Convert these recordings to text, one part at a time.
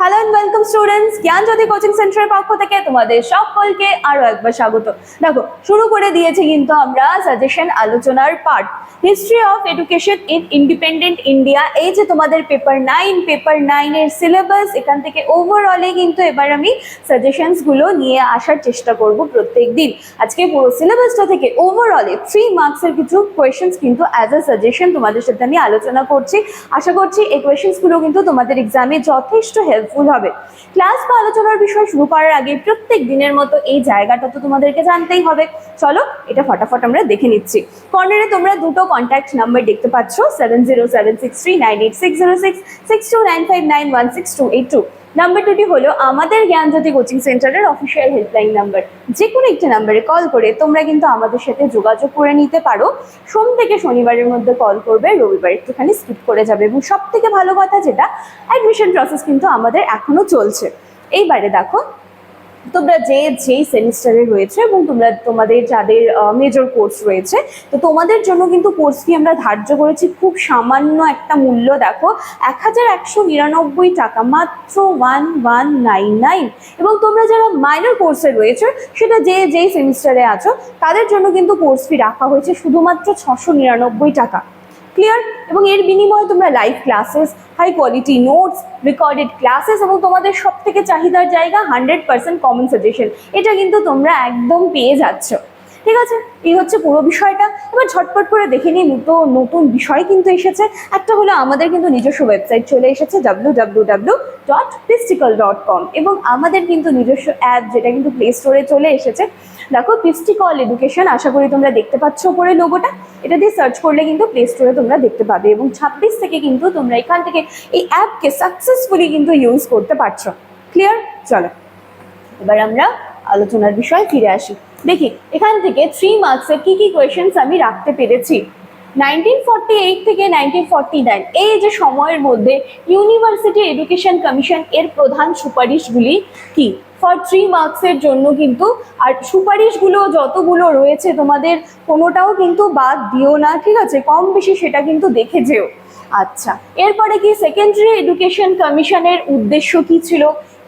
Hello and welcome students Gyanjyoti coaching সেন্টারের পক্ষ থেকে তোমাদের সকলকে আরও একবার স্বাগত। দেখো, শুরু করে দিয়েছি কিন্তু আমরা সাজেশন আলোচনার part history of education in independent India এই যে তোমাদের পেপার নাইন পেপার নাইনের সিলেবাস এখান থেকে ওভারঅলে কিন্তু এবার আমি সাজেশনসগুলো নিয়ে আসার চেষ্টা করব প্রত্যেক দিন। আজকে পুরো সিলেবাসটা থেকে ওভারঅলে থ্রি মার্কসের কিছু কোয়েশ্চেন্স কিন্তু অ্যাজ আ সাজেশন তোমাদের সাথে আমি আলোচনা করছি। আশা করছি এই কোয়েশ্চেন্সগুলো কিন্তু তোমাদের এক্সামে যথেষ্ট হেল্পফুল হবে। ক্লাস বা আলোচনার বিষয় শুরু করার আগে প্রত্যেক দিনের মতো এই জায়গাটা তো তোমাদেরকে জানতেই হবে। চলো, এটা ফটাফট আমরা দেখে নিচ্ছি। কর্নারে তোমরা দুটো কন্ট্যাক্ট নাম্বার দেখতে পাচ্ছ seven zero seven six three nine eight six zero six six two nine five nine one six two eight two number দুটি হলো আমাদের জ্ঞানজ্যোতি কোচিং সেন্টারের অফিসিয়াল হেল্পলাইন নাম্বার যে কোনো একটি নাম্বারে কল করে তোমরা কিন্তু আমাদের সাথে যোগাযোগ করে নিতে পারো। সোম থেকে শনিবারের মধ্যে কল করবে, রবিবার একটুখানি স্কিপ করে যাবে এবং সব থেকে ভালো কথা যেটা অ্যাডমিশন প্রসেস কিন্তু আমাদের এখনও চলছে। এইবারে দেখো তোমরা যে যেই সেমিস্টারে রয়েছে এবং তোমরা তোমাদের যাদের মেজর কোর্স রয়েছে, তো তোমাদের জন্য কিন্তু কোর্স ফি আমরা ধার্য করেছি খুব সামান্য একটা মূল্য, দেখো এক হাজার একশো নিরানব্বই টাকা, মাত্র ওয়ান ওয়ান নাইন নাইন এবং তোমরা যারা মাইনর কোর্সে রয়েছে, সেটা যে যেই সেমিস্টারে আছো, তাদের জন্য কিন্তু কোর্স ফি রাখা হয়েছে শুধুমাত্র ছশো নিরানব্বই টাকা। ক্লিয়ার এবং এর বিনিময়ে তোমরা live classes high quality notes recorded classes এবং তোমাদের সব থেকে চাহিদার জায়গা হান্ড্রেড পার্সেন্ট কমন সাজেশন এটা কিন্তু তোমরা একদম পেয়ে যাচ্ছ। ঠিক আছে? এই হচ্ছে পুরো বিষয়টা। এবার ঝটপট করে দেখে নিই নতুন নতুন বিষয় কিন্তু এসেছে। একটা হলো আমাদের কিন্তু নিজস্ব ওয়েবসাইট চলে এসেছে W dot pistical dot com এবং আমাদের কিন্তু নিজস্ব অ্যাপ যেটা কিন্তু প্লে স্টোরে চলে এসেছে। দেখো পিস্টিকল এডুকেশন আশা করি তোমরা দেখতে পাচ্ছ ওপরে লোগোটা এটা দিয়ে সার্চ করলে কিন্তু প্লে স্টোরে তোমরা দেখতে পাবে এবং ছাব্বিশ থেকে কিন্তু তোমরা এখান থেকে এই অ্যাপকে সাকসেসফুলি কিন্তু ইউজ করতে পারছ। ক্লিয়ার চলো, এবার আমরা আলোচনার বিষয়ে ফিরে আসি। দেখি, এখান থেকে থ্রি মার্কসের কি কি কোয়েশ্চেন্স আমি রাখতে পেরেছি। নাইনটিন ফর্টি এইট থেকে নাইনটিন ফর্টি নাইন এই যে সময়ের মধ্যে ইউনিভার্সিটি এডুকেশন কমিশন এর প্রধান সুপারিশগুলি কি? ফর থ্রি মার্কসের জন্য কিন্তু, আর সুপারিশগুলো যতগুলো রয়েছে তোমাদের, কোনোটাও কিন্তু বাদ দিও না, ঠিক আছে? কম বেশি সেটা কিন্তু দেখে যেও। আচ্ছা এরপরে কি সেকেন্ডারি এডুকেশন কমিশনের উদ্দেশ্য কি ছিল?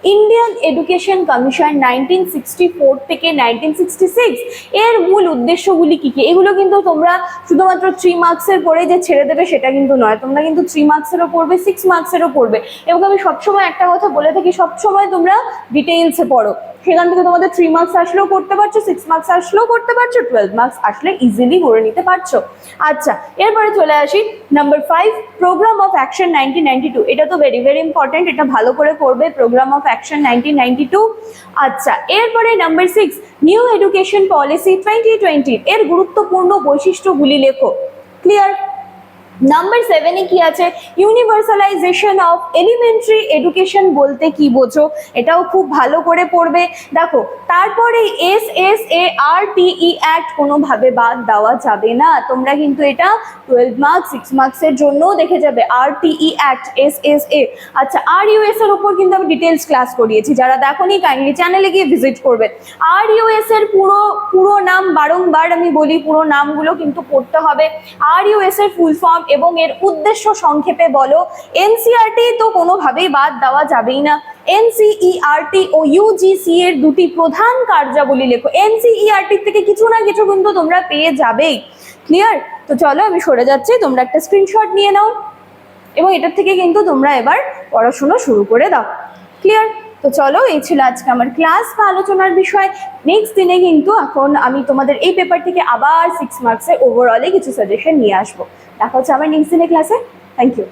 Indian education commission nineteen sixty four থেকে নাইনটিন সিক্সটি সিক্স এর মূল উদ্দেশ্যগুলি কী কী? এগুলো কিন্তু তোমরা শুধুমাত্র থ্রি মার্কসের পরে যে ছেড়ে দেবে সেটা কিন্তু নয়। তোমরা কিন্তু থ্রি মার্কসেরও পড়বে সিক্স মার্কসেরও পড়বে। এবং আমি সবসময় একটা কথা বলে থাকি, সবসময় তোমরা ডিটেইলসে পড়ো। সেখান থেকে তোমাদের থ্রি মার্কস আসলেও করতে পারছ সিক্স মার্কস আসলেও করতে পারছ টুয়েলভ মার্কস আসলে ইজিলি করে নিতে পারছ। আচ্ছা এরপরে চলে আসি। Number five programme of action nineteen ninety two এটা তো ভেরি ভেরি ইম্পর্টেন্ট এটা ভালো করে করবে প্রোগ্রাম অফ অ্যাকশন নাইনটিন আচ্ছা এরপরে number six new education policy twenty twenty এর গুরুত্বপূর্ণ বৈশিষ্ট্যগুলি লেখো। ক্লিয়ার নাম্বার সেভেনে কি আছে? ইউনিভার্সালাইজেশন অফ এলিমেন্টারি এডুকেশন বলতে কি বোঝো? এটাও খুব ভালো করে পড়বে। দেখো, তারপরে S S A R TE act কোনোভাবে বাদ দেওয়া যাবে না। তোমরা কিন্তু এটা টুয়েলভ মার্কস সিক্স মার্কসের জন্যও দেখে যাবে। R TE act S S A আচ্ছা আর ইউএস এর উপর কিন্তু আমি ডিটেলস ক্লাস করিয়েছি। যারা দেখোনি কাইন্ডলি চ্যানেলে গিয়ে ভিজিট করবে। আর ইউএস এর পুরো পুরো নাম বারংবার আমি বলি, পুরো নামগুলো কিন্তু পড়তে হবে। আর ইউএস এর ফুল ফর্ম এবং এর উদ্দেশ্য সংক্ষেপে বলো এনসিআরটি তো কোনোভাবেই বাদ দেওয়া যাবেই না। এনসিইআরটি ও ইউজিসি এর দুটি প্রধান কার্যাবলী লেখো। এনসিইআরটি থেকে কিছু না কিছু কিন্তু তোমরা পেয়ে যাবেই। ক্লিয়ার তো চলো আমি সরে যাচ্ছি, তোমরা একটা স্ক্রিনশট নিয়ে নাও। এবং এটার থেকে কিন্তু তোমরা এবার পড়াশুনো শুরু করে দাও। ক্লিয়ার তো চলো, এই ছিল আজকে আমার ক্লাস বা আলোচনার বিষয়। নেক্সট দিনে কিন্তু এখন আমি তোমাদের এই পেপার থেকে আবার সিক্স মার্কসের ওভারঅলে কিছু সাজেশন নিয়ে আসব। দেখা হচ্ছে আমার নেক্সট দিনে ক্লাসে থ্যাংক ইউ